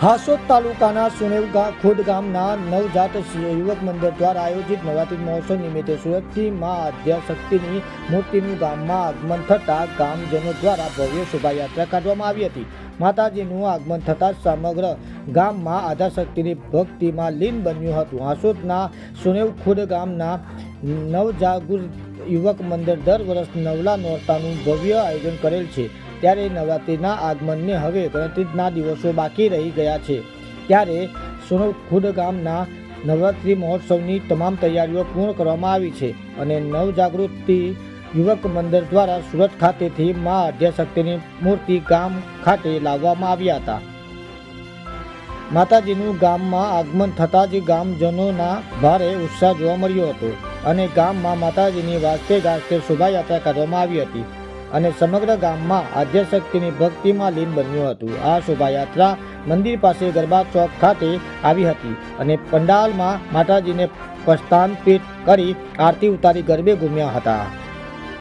હાસોદ તાલુકાના સુનેવ ખોડ ગામના નવજાત યુવક મંદિર દ્વારા આયોજિત નવરાત્રી મહોત્સવ નિમિત્તે સુરતથી મા આદ્યાશક્તિની મૂર્તિનું ગામમાં આગમન થતાં ગામજનો દ્વારા ભવ્ય શોભાયાત્રા કાઢવામાં આવી હતી. માતાજીનું આગમન થતાં સમગ્ર ગામમાં આદ્યાશક્તિની ભક્તિમાં લીન બન્યું હતું. હાસોદના સુનેવ ખુદ ગામના નવજાગૃત યુવક મંદિર દર વર્ષ નવલા નોરતાનું ભવ્ય આયોજન કરેલ છે. ત્યારે નવરાત્રિના આગમનને હવે ગણતરીના દિવસો બાકી રહી ગયા છે. ત્યારે સોનખુડ ગામના નવરાત્રિ મહોત્સવની તમામ તૈયારીઓ પૂર્ણ કરવામાં આવી છે અને નવજાગૃતિ યુવક મંદિર દ્વારા સુરત ખાતેથી મા આદ્યાશક્તિની મૂર્તિ ગામ ખાતે લાવવામાં આવ્યા હતા. માતાજીનું ગામમાં આગમન થતાં જ ગામજનોના ભારે ઉત્સાહ જોવા મળ્યો હતો અને ગામમાં માતાજીની વાજતે ગાજતે શોભાયાત્રા કરવામાં આવી હતી. અને સમગ્ર ગામમાં આદ્યશક્તિની ભક્તિમાં લીન બન્યું હતું. આ શોભાયાત્રા મંદિર પાસે ગરબા ચોક ખાતે આવી હતી અને પંડાલમાં માતાજીને પ્રસ્થાન કરી આરતી ઉતારી ગરબે ઘૂમ્યા હતા.